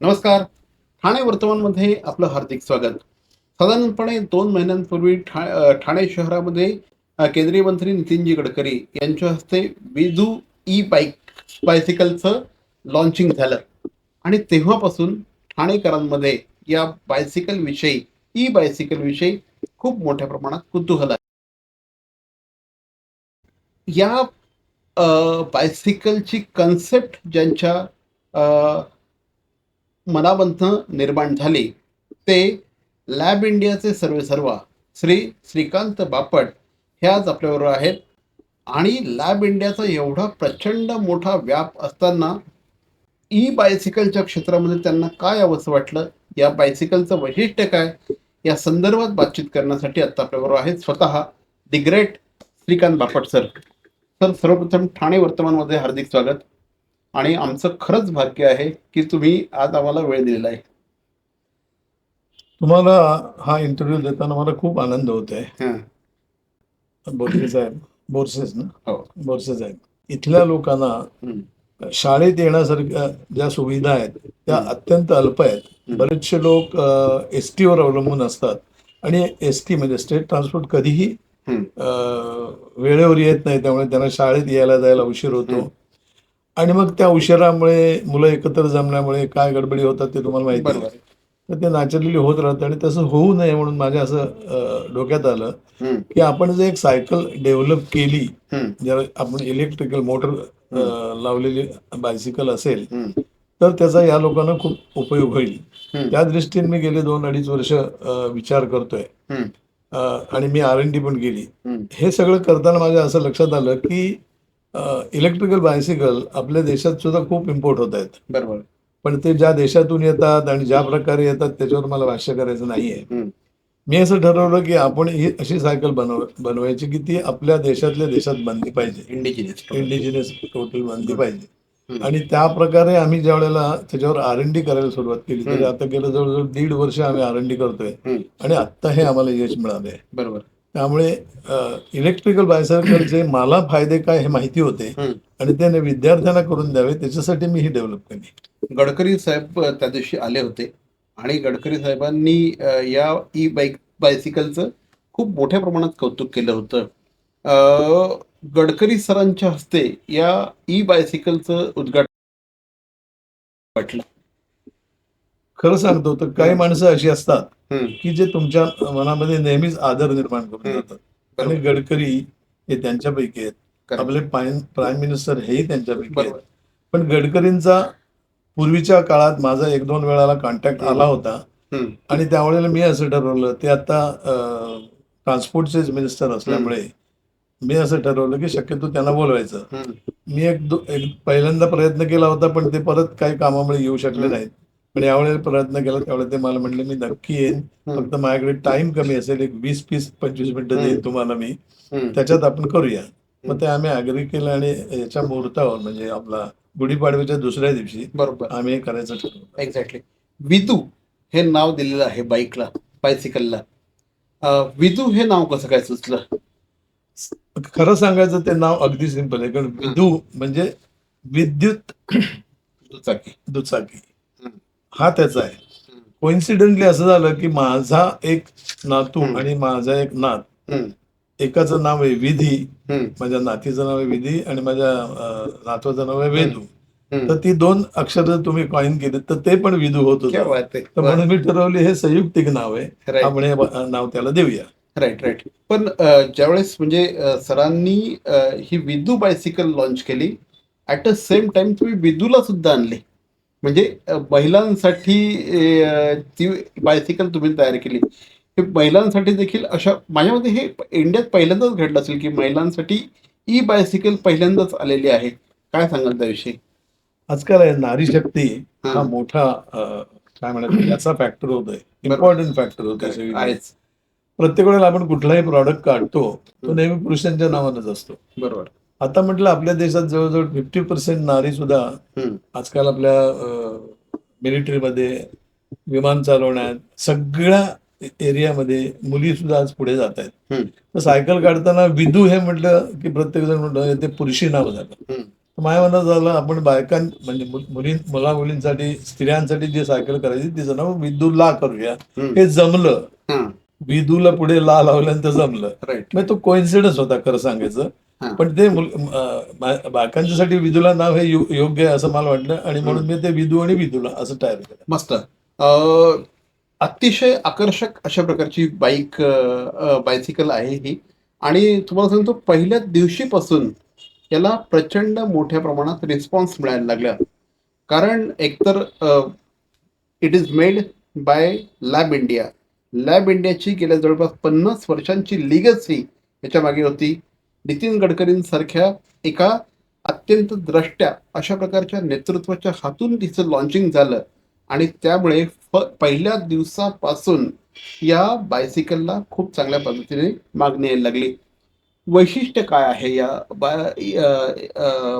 नमस्कार. ठाणे वर्तमानमध्ये आपलं हार्दिक स्वागत. साधारणपणे दोन महिन्यांपूर्वी ठा ठाणे शहरामध्ये केंद्रीय मंत्री नितीनजी गडकरी यांच्या हस्ते विजू ई बाईक बायसिकलचं लॉन्चिंग झालं. आणि तेव्हापासून ठाणेकरांमध्ये या बायसिकल विषयी ई बायसिकल विषयी खूप मोठ्या प्रमाणात कुतूहल आहे. या बायसिकलची कन्सेप्ट ज्यांच्या अ, निर्माण झाली. ते लॅब इंडियाचे सर्वेसर्वा श्री श्रीकांत बापट हे आज आपल्याबरोबर आहेत. आणि लॅब इंडियाचा एवढा प्रचंड मोठा व्याप असताना ई बायसिकलच्या क्षेत्रामध्ये त्यांना काय यावंसं वाटलं? या बायसिकलचं वैशिष्ट्य काय? या संदर्भात बातचीत करण्यासाठी आत्ता आपल्याबरोबर आहेत स्वतः the great Shrikant Bapat sir. Sir सर्वप्रथम ठाणे वर्तमानमध्ये हार्दिक स्वागत. आणि आमचं खरंच भाग्य आहे की तुम्ही आज आम्हाला वेळ दिलेला आहे. तुम्हाला हा इंटरव्ह्यू देताना मला खूप आनंद होत आहे हं, बोरसे साहेब बोरसेच ना? हो. बोरसे साहेब इथल्या लोकांना शाळेत येण्यासारख्या ज्या सुविधा आहेत त्या. अत्यंत अल्प आहेत. बरेचसे लोक एस टीवर अवलंबून असतात आणि एस टी म्हणजे स्टेट ट्रान्सपोर्ट कधीही वेळेवर येत नाही त्यामुळे त्यांना शाळेत यायला जायला उशीर. होतो. आणि मग त्या उशिरामुळे मुलं एकत्र जमल्यामुळे काय गडबडी होतात ते तुम्हाला माहिती आहे. तर ते नॅचरली होत राहतं आणि तसं होऊ नये म्हणून माझ्या असं डोक्यात आलं की आपण जर एक सायकल डेव्हलप केली जर आपण इलेक्ट्रिकल मोटर लावलेली बायसिकल असेल तर त्याचा या लोकांना खूप उपयोग होईल. त्या दृष्टीने मी गेले दोन अडीच वर्ष विचार करतोय. आणि मी आर एन डी पण केली. हे सगळं करताना माझ्या असं लक्षात आलं की इलेक्ट्रिकल बायसिकल आपल्या देशात सुद्धा खूप इम्पोर्ट होत आहेत. बरोबर. पण ते ज्या देशातून येतात आणि ज्या प्रकारे येतात त्याच्यावर मला भाष्य करायचं नाहीये. मी असं ठरवलं की आपण ही अशी सायकल बनव बनवायची की ती आपल्या देशातल्या देशात बनली पाहिजे. इंडिजिनियस इंडिजिनियस टोटल बनली पाहिजे. आणि त्या प्रकारे आम्ही ज्या वेळेला त्याच्यावर आर एन डी करायला सुरुवात केली तरी. आता गेलं जवळजवळ दीड वर्ष आम्ही आर एन डी करतोय. आणि आत्ता हे आम्हाला यश मिळालंय. बरोबर. त्यामुळे इलेक्ट्रिकल बायसायकलचे मला फायदे काय हे माहिती होते. आणि त्याने विद्यार्थ्यांना करून द्यावे त्याच्यासाठी मी ही डेव्हलप केली गडकरी साहेब त्या दिवशी आले होते आणि गडकरी साहेबांनी या ई बाईक बायसिकलचं खूप मोठ्या प्रमाणात कौतुक केलं होतं गडकरी सरांच्या हस्ते या ई बायसिकलचं उद्घाटन वाटलं खरं सांगतो तर काही माणसं अशी असतात की जे तुमच्या मनामध्ये नेहमीच आदर निर्माण करून. जातात आणि गडकरी हे त्यांच्यापैकी आहेत. आपले प्राईम मिनिस्टर हेही त्यांच्यापैकी आहेत. पण गडकरींचा पूर्वीच्या काळात माझा एक दोन वेळाला कॉन्टॅक्ट. आला होता. आणि त्यावेळेला मी असं ठरवलं ते आता ट्रान्सपोर्टचेच मिनिस्टर असल्यामुळे मी असं ठरवलं की शक्यतो त्यांना बोलवायचं. मी एक दो एक पहिल्यांदा प्रयत्न केला होता पण ते परत काही कामामुळे येऊ शकले. नाहीत. पण यावेळेला प्रयत्न केला त्यावेळेला ते मला म्हणले मी नक्की येईन. फक्त माझ्याकडे टाइम कमी असेल एक वीस तीस पंचवीस मिनिटं. देईन तुम्हाला मी. त्याच्यात आपण करूया. मग ते आम्ही अग्री केलं आणि याच्या मुहूर्तावर म्हणजे आपला गुढीपाडव्याच्या दुसऱ्या दिवशी बरोबर. आम्ही करायचं ठरवलं. एक्झॅक्टली विदू हे नाव दिलेलं आहे बाईकला बायसिकलला विदू हे नाव कसं काय सुचलं? खरं सांगायचं ते नाव अगदी सिंपल आहे. कारण विदू म्हणजे विद्युत दुचाकी. दुचाकी. हं. त्याचा आहे. कोइन्सिडेंटली असं झालं की माझा एक नातू. आणि माझा एक नात एकाचं नाव आहे विधी. माझ्या नातीचं नाव आहे विधी आणि माझ्या नातवाचं नाव आहे वेदू. तर ती दोन अक्षर तुम्ही कॉइन केली तर ते पण विधू होत क्या होतं तर म्हणून मी ठरवले हे संयुक्तिक नाव आहे. आपण हे नाव त्याला देऊया. राईट राईट पण ज्यावेळेस म्हणजे सरांनी ही विदू बायसिकल लॉन्च केली ॲट द सेम टाइम तुम्ही विदूला सुद्धा आणले. म्हणजे महिलांसाठी ती बायसिकल तुम्ही तयार केली हे महिलांसाठी देखील अशा माझ्यामध्ये हे इंडियात पहिल्यांदाच घडलं असेल की महिलांसाठी ई बायसिकल पहिल्यांदाच आलेली आहे. काय सांगाल त्याविषयी? आजकाल आहे नारी शक्ती हा. मोठा काय म्हणतात याचा फॅक्टर होतोय. इम्पॉर्टंट फॅक्टर होतोय. सगळीकडे. आहेच. प्रत्येक वेळेला आपण कुठलाही प्रॉडक्ट काढतो तो नेहमी पुरुषांच्या नावानच असतो. बरोबर. आता म्हटलं आपल्या देशात जवळजवळ फिफ्टी पर्सेंट नारी सुद्धा आजकाल आपल्या मिलिटरीमध्ये विमान चालवण्यात सगळ्या एरियामध्ये मुली सुद्धा आज पुढे जात आहेत. तर सायकल काढताना विदू हे म्हटलं की प्रत्येक जण म्हणतो ते पुरुषी नाव झालं. माझ्या मनात झालं आपण बायकां म्हणजे मुली मुला मुलींसाठी स्त्रियांसाठी जी सायकल करायची तिचं नाव विदुला करूया. हे जमलं. विदूला पुढे ला लावल्यानंतर जमलं. राईट मग तो कोइन्सिडन्स होता खरं सांगायचं. पण ते मुल- अं, बा- बायकांच्यासाठी विदूला नाव हे योग्य आहे असं मला वाटलं. आणि म्हणून मी ते विदू आणि विदूला असं तयार केलं. मस्त. अतिशय आकर्षक अशा प्रकारची बाईक बायसिकल आहे ही. आणि तुम्हाला सांगतो पहिल्याच दिवशीपासून याला प्रचंड मोठ्या प्रमाणात रिस्पॉन्स मिळायला लागला. कारण एकतर it is made by lab India lab इंडियाची गेल्या जवळपास पन्नास वर्षांची लिगसी याच्या मागे होती. नितीन गडकरींसारख्या एका अत्यंत द्रष्ट्या अशा प्रकारच्या नेतृत्वाच्या हातून तिचं लॉन्चिंग झालं. आणि त्यामुळे फ पहिल्या दिवसापासून या बायसिकलला खूप चांगल्या पद्धतीने मागणी यायला लागली. वैशिष्ट्य काय आहे या बाय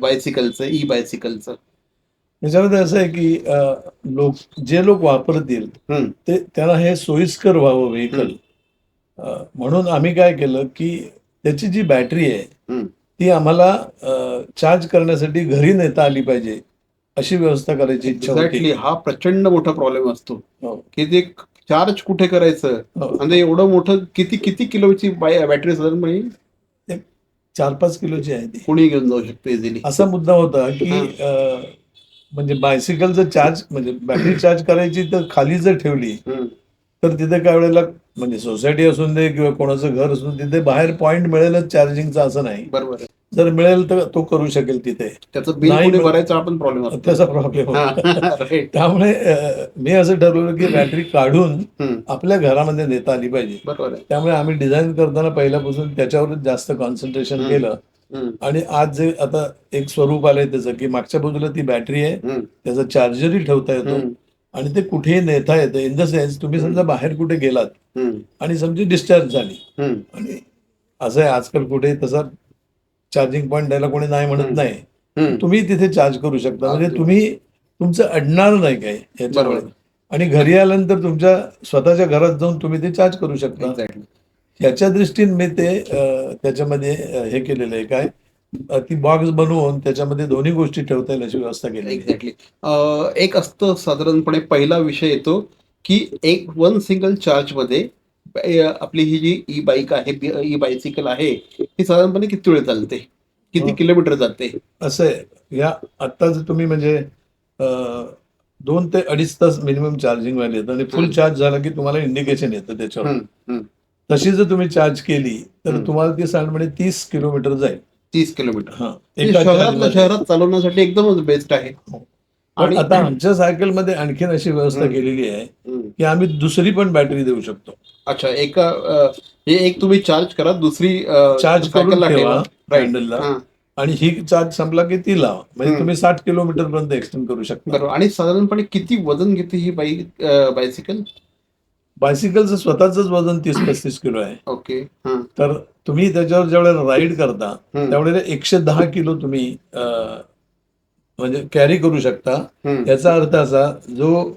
बायसिकलचं ई बायसिकलचं त्याच्यामध्ये असं आहे की अं, लोक जे लोक वापरतील हम्म. ते त्यांना हे सोयीस्कर व्हावं व्हेकल म्हणून आम्ही काय केलं की त्याची जी बॅटरी आहे हम्म. ती आम्हाला चार्ज करण्यासाठी घरी नेता आली पाहिजे अशी व्यवस्था करायची इच्छा एक्झॅक्टली होती हा प्रचंड मोठा प्रॉब्लेम असतो. हो. की ते चार्ज कुठे करायचं? हो. आणि एवढं मोठं किती किती किलोची बॅटरी साधारणपणे चार पाच किलोची आहे ती. कोणी घेऊन जाऊ शकतो इझिली असा मुद्दा होता की अं, म्हणजे बायसिकल जर चार्ज म्हणजे बॅटरी चार्ज करायची तर खाली जर ठेवली तर तिथे काय वेळेला म्हणजे सोसायटी असून दे किंवा कोणाचं घर असून तिथे बाहेर पॉईंट मिळेलच चार्जिंगचा असं नाही. बरोबर जर मिळेल तर तो करू शकेल तिथे. त्याचं आपण प्रॉब्लेम त्याचा प्रॉब्लेम हा. त्यामुळे मी असं ठरवलं की बॅटरी काढून आपल्या घरामध्ये नेता आली पाहिजे. त्यामुळे आम्ही डिझाईन करताना पहिल्यापासून त्याच्यावरच जास्त कॉन्सन्ट्रेशन. केलं. आणि आज जे आता एक स्वरूप आलंय त्याचं की मागच्या बाजूला ती बॅटरी आहे त्याचा चार्जरही ठेवता येतो आणि ते कुठेही नेता येतं. इन द सेन्स तुम्ही समजा बाहेर कुठे गेलात आणि समजा डिस्चार्ज झाली. आणि असं आहे आजकाल कुठे तसा चार्जिंग पॉईंट द्यायला कोणी नाही म्हणत. नाही. तुम्ही तिथे चार्ज करू शकता. म्हणजे. तुम्ही तुमचं अडणार नाही काय याच्यामुळे. आणि घरी आल्यानंतर तुमच्या स्वतःच्या घरात जाऊन तुम्ही ते चार्ज करू शकता. ह्याच्या दृष्टीने मी ते त्याच्यामध्ये हे केलेलं आहे. काय? ती बॉक्स बनवून त्याच्यामध्ये दोन्ही गोष्टी ठेवता येईल अशी व्यवस्था केली एक्झॅक्टली एक असतं साधारणपणे पहिला विषय येतो की एक वन सिंगल चार्जमध्ये आपली ही जी ई बाईक आहे ई बायसिकल आहे ही साधारणपणे किती वेळ चालते? किती हो. किलोमीटर जाते? असं आहे. या आत्ता जर तुम्ही म्हणजे दोन ते अडीच तास मिनिमम चार्जिंग व्हायला येतं आणि फुल. चार्ज झाला की तुम्हाला इंडिकेशन येतं त्याच्यावर. तशी जर तुम्ही चार्ज केली तर. तुम्हाला ती साधारणपणे तीस किलोमीटर जाईल तीस किलोमीटर हा एका शहरातल्या charge मध्ये. शहरात चालवण्यासाठी एकदमच बेस्ट आहे पण आणि- आता आमच्या सायकलमध्ये आणखीन अशी व्यवस्था हम्म. केलेली आहे हम्म. की आम्ही दुसरी पण बॅटरी देऊ शकतो अच्छा एका अ, हे एक तुम्ही चार्ज करा दुसरी अ, चार्ज करून सायकलला ठेवा ठेवा Right. हँडलला हा, आणि ही चार्ज संपला की ती लावा म्हणजे हम्म. तुम्ही साठ किलोमीटर पर्यंत एक्सटेंड करू शकता बरोबर आणि साधारणपणे किती वजन घेते ही बाईक बायसिकल बायसिकलचं स्वतःच वजन तीस पस्तीस किलो आहे. ओके. हा. तर तुम्ही त्याच्यावर ज्यावेळेला राईड करता. त्यावेळेला एकशे दहा किलो तुम्ही म्हणजे कॅरी करू शकता. याचा अर्थ असा जो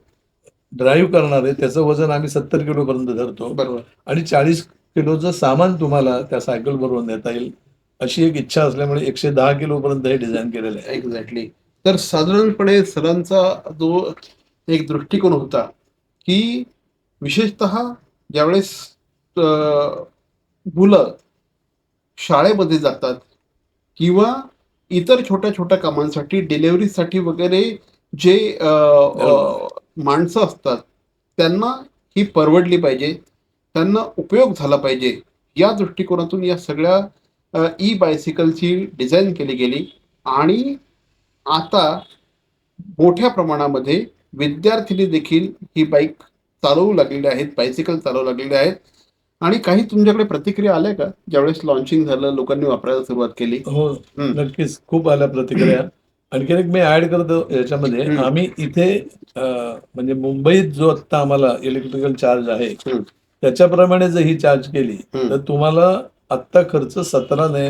ड्राईव्ह करणार आहे त्याचं वजन आम्ही सत्तर किलो पर्यंत धरतो. बरोबर. आणि चाळीस किलोचं सामान तुम्हाला त्या सायकल बरोबर नेता येईल. अशी एक इच्छा असल्यामुळे एकशे दहा किलो पर्यंत हे डिझाईन केलेलं आहे. एक्झॅक्टली तर साधारणपणे सरांचा जो एक दृष्टिकोन होता की विशेषत ज्यावेळेस मुलं शाळेमध्ये जातात किंवा इतर छोट्या छोट्या कामांसाठी डिलेवरीसाठी वगैरे जे माणसं असतात त्यांना ही परवडली पाहिजे. त्यांना उपयोग झाला पाहिजे. या दृष्टिकोनातून या सगळ्या ई बायसिकलची डिझाईन केली गेली आणि आता मोठ्या प्रमाणामध्ये विद्यार्थिनी देखील ही बाईक चालवू लागलेले आहेत बायसिकल चालवू लागलेले आहेत आणि काही तुमच्याकडे प्रतिक्रिया आल्या का ज्यावेळेस लॉन्चिंग झालं लोकांनी वापरायला सुरुवात केली हो. नक्कीच खूप आल्या प्रतिक्रिया आणखीन एक मी ऍड करतो याच्यामध्ये. आम्ही इथे म्हणजे मुंबईत जो आता आम्हाला इलेक्ट्रिकल चार्ज आहे. त्याच्याप्रमाणे जर ही चार्ज केली. तर तुम्हाला आत्ता खर्च सतरा ने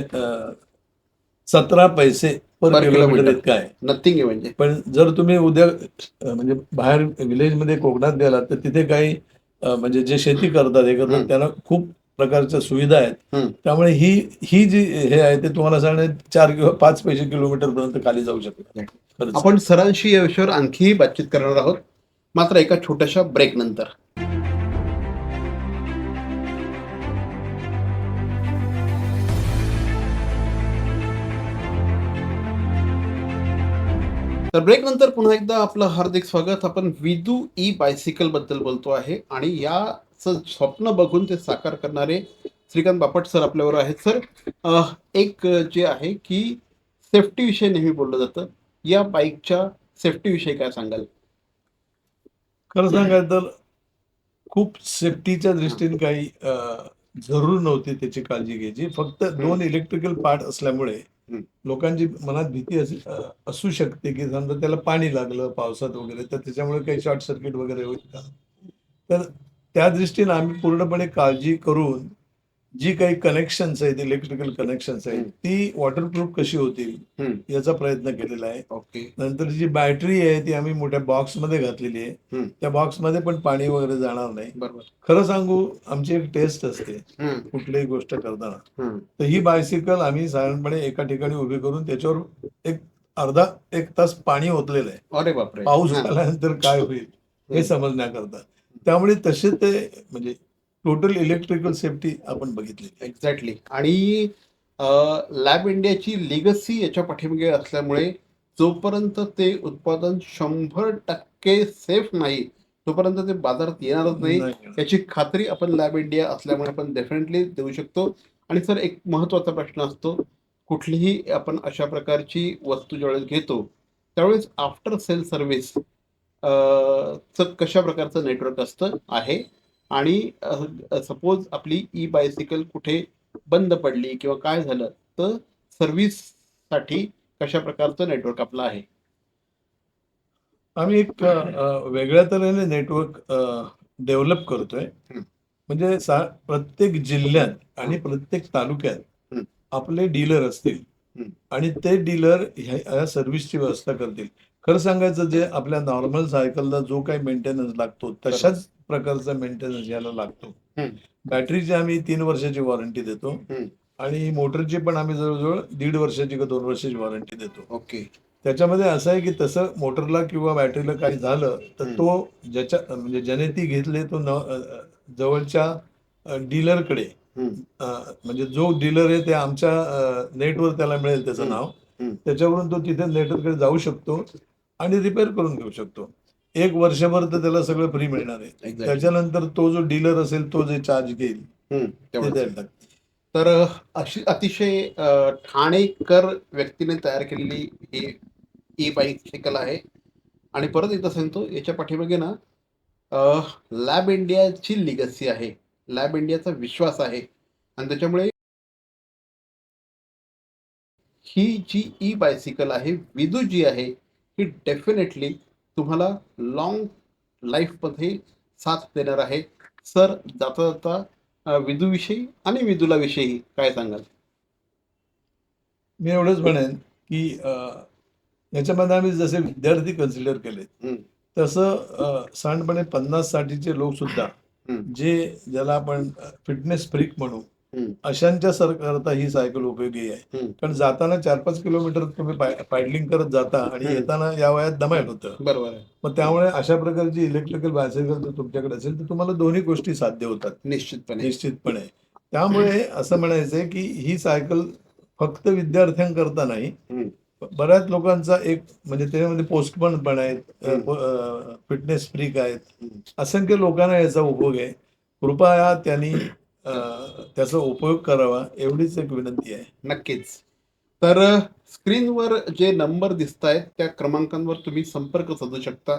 सतरा पैसे पर किलोमीटर. इतका आहे नथिंग आहे म्हणजे पण जर तुम्ही उद्या म्हणजे बाहेर विलेजमध्ये कोकणात गेलात तर तिथे काही म्हणजे जे शेती करतात हे करतात. त्यांना खूप प्रकारच्या सुविधा आहेत. त्यामुळे ही ही जी हे आहे ते तुम्हाला सांगणे चार किंवा पाच पैसे किलोमीटर पर्यंत खाली जाऊ खरंच. आपण सरांशी या विषयावर आणखीही बातचीत करणार आहोत मात्र एका छोट्याशा ब्रेक नंतर तर ब्रेक नंतर पुन्हा एकदा आपलं हार्दिक स्वागत. आपण विदू ई बायसिकलबद्दल बोलतो आहे आणि याचं स्वप्न बघून ते साकार करणारे श्रीकांत बापट सर आपल्यावर आहेत. सर एक जे आहे की सेफ्टी विषयी नेहमी बोललं जातं. या बाईकच्या सेफ्टी विषयी काय सांगाल? खरं सांगायचं तर खूप सेफ्टीच्या दृष्टीने काही जरूर नव्हती त्याची काळजी घ्यायची. फक्त दोन इलेक्ट्रिकल पार्ट असल्यामुळे. लोकांची मनात भीती असू शकते की समजा त्याला पाणी लागलं पावसात वगैरे तर त्याच्यामुळे काही शॉर्ट सर्किट वगैरे होईल का? तर त्या दृष्टीने आम्ही पूर्णपणे काळजी करून जी काही कनेक्शन्स आहेत इलेक्ट्रिकल कनेक्शन्स आहेत. ती वॉटरप्रूफ कशी होतील. याचा प्रयत्न केलेला आहे. ओके. नंतर जी बॅटरी आहे ती आम्ही मोठ्या बॉक्समध्ये घातलेली आहे. त्या बॉक्समध्ये पण पाणी वगैरे जाणार नाही. बरोबर. खरं सांगू आमची एक टेस्ट असते कुठलीही गोष्ट करताना. तर ही बायसिकल आम्ही साधारणपणे एका ठिकाणी उभी करून त्याच्यावर एक अर्धा एक तास पाणी ओतलेलं आहे. अरे बापरे. पाऊस. आल्यानंतर काय होईल हे समजण्याकरता. त्यामुळे तसे ते म्हणजे टोटल इलेक्ट्रिकल सेफ्टी आपण बघितली. एक्झॅक्टली आणि लॅब इंडियाची लिगसी याच्या पाठीमागे असल्यामुळे जोपर्यंत ते उत्पादन शंभर टक्के सेफ नाही तोपर्यंत ते बाजारात येणारच नाही. याची खात्री आपण लॅब इंडिया असल्यामुळे आपण डेफिनेटली देऊ शकतो. आणि सर एक महत्त्वाचा प्रश्न असतो. कुठलीही आपण अशा प्रकारची वस्तू ज्यावेळेस घेतो त्यावेळेस आफ्टर सेल सर्व्हिस च कशा प्रकारचं नेटवर्क असतं आहे? आणि सपोज आपली ई बायसिकल कुठे बंद पडली किंवा काय झालं तर सर्व्हिससाठी कशा प्रकारचं नेटवर्क आपलं आहे आम्ही एक वेगळ्या तऱ्हेने नेटवर्क डेव्हलप करतोय. म्हणजे प्रत्येक जिल्ह्यात आणि प्रत्येक तालुक्यात. आपले डीलर असतील. आणि ते डीलर ह्या सर्व्हिसची व्यवस्था करतील खरं सांगायचं जे आपल्या नॉर्मल सायकलला जो काही मेंटेनन्स लागतो तशाच प्रकारचा मेंटेनन्स याला लागतो. बॅटरीची आम्ही तीन वर्षाची वॉरंटी देतो. आणि मोटरची पण आम्ही जवळजवळ दीड वर्षाची किंवा दोन वर्षाची वॉरंटी देतो ओके त्याच्यामध्ये असं आहे की तसं मोटरला किंवा बॅटरीला काही झालं तर. तो ज्याच्या म्हणजे ज्याने ती घेतली तो न जवळच्या डीलरकडे म्हणजे जो डीलर आहे ते आमच्या नेटवर त्याला मिळेल त्याचं. नाव. त्याच्यावरून तो तिथे नेटवर्कडे जाऊ शकतो आणि रिपेअर करून घेऊ शकतो. एक वर्षभर तर त्याला सगळं फ्री मिळणार आहे. त्याच्यानंतर तो जो डीलर असेल तो जे चार्ज घेईल ते द्यायला लागतं. तर अशी अतिशय अ, ठाणेकर व्यक्तीने तयार केलेली ही ई बायसिकल आहे. आणि परत एकदा सांगतो याच्या पाठीमागे ना लॅब इंडियाची लिगसी आहे. लॅब इंडियाचा विश्वास आहे. आणि त्याच्यामुळे ही जी ई बायसिकल आहे विदू जी आहे ही डेफिनेटली तुम्हाला लॉंग लाईफमध्ये साथ देणार आहे सर जाता जाता विदूविषयी आणि विदूला विषयी काय सांगाल मी एवढंच म्हणेन की याच्यामध्ये आम्ही जसे विद्यार्थी कन्सिडर केले. तसं साधारणपणे पन्नास साठीचे लोक सुद्धा. जे ज्याला आपण फिटनेस फ्रीक म्हणू. अशांच्या सर करता ही सायकल उपयोगी आहे. कारण जाताना चार पाच किलोमीटर तुम्ही पायडलिंग करत जाता आणि. येताना या वयात दमायला होतं बरोबर आहे मग त्यामुळे अशा प्रकारची इलेक्ट्रिकल बायसायकल जर तुमच्याकडे असेल तर तुम्हाला दोन्ही गोष्टी साध्य होतात निश्चितपणे निश्चितपणे त्यामुळे असं म्हणायचंय की ही सायकल फक्त विद्यार्थ्यांकरता नाही. बऱ्याच लोकांचा एक म्हणजे त्याच्यामध्ये पोस्टमन पण आहेत. फिटनेस फ्रीक आहेत. असंख्य लोकांना याचा उपयोग आहे कृपया त्यांनी त्याचा उपयोग करावा एवढीच एक विनंती आहे. नक्कीच. तर स्क्रीनवर जे नंबर दिसत आहेत त्या क्रमांकांवर तुम्ही संपर्क साधू शकता.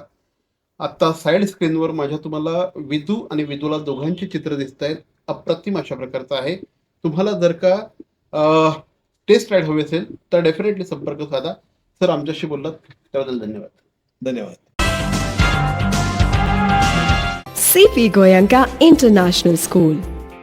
आता साईड स्क्रीनवर माझ्या तुम्हाला विदू आणि विदूला दोघांची चित्र दिसत आहेत अप्रतिम अशा प्रकारचं आहे. तुम्हाला जर का टेस्ट राईड हवी असेल तर डेफिनेटली संपर्क साधा. सर आमच्याशी बोललात. त्याबद्दल धन्यवाद. धन्यवाद. CP Goyanka International School,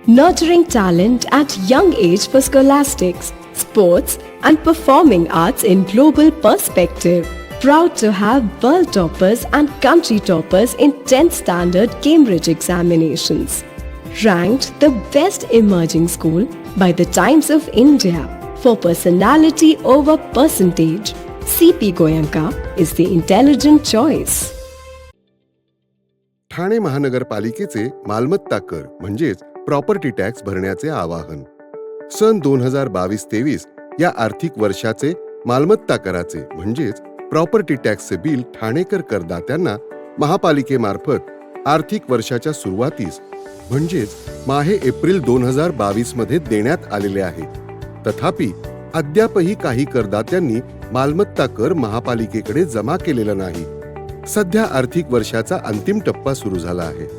nurturing talent at young age for scholastics, sports, and performing arts in global perspective. Proud to have world toppers and country toppers in 10th standard Cambridge examinations. ranked the best emerging school by the Times of India for personality over percentage. CP Goyanka is the intelligent choice. Thane महानगरपालिकेचे मालमत्ता कर म्हणजेच property tax भरण्याचे आवाहन. सन दोन हजार बावीस तेवीस या आर्थिक वर्षाचे मालमत्ता कराचे म्हणजेच प्रॉपर्टी टॅक्सचे बिल ठाणेकर करदात्यांना महापालिकेमार्फत आर्थिक वर्षाच्या सुरुवातीस म्हणजेच माहे एप्रिल दोन हजार बावीसमध्ये देण्यात आलेले आहे. तथापि अद्यापही काही करदात्यांनी मालमत्ता कर महापालिकेकडे जमा केलेला नाही. सध्या आर्थिक वर्षाचा अंतिम टप्पा सुरू झाला आहे.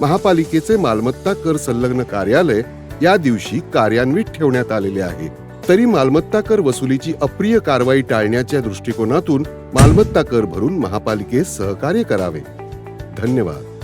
महापालिकेचे मालमत्ता कर संलग्न कार्यालय या दिवशी कार्यान्वित ठेवण्यात आलेले आहे. तरी मालमत्ता कर वसुलीची अप्रिय कारवाई टाळण्याच्या दृष्टिकोनातून मालमत्ता कर भरून महापालिकेस सहकार्य करावे. धन्यवाद.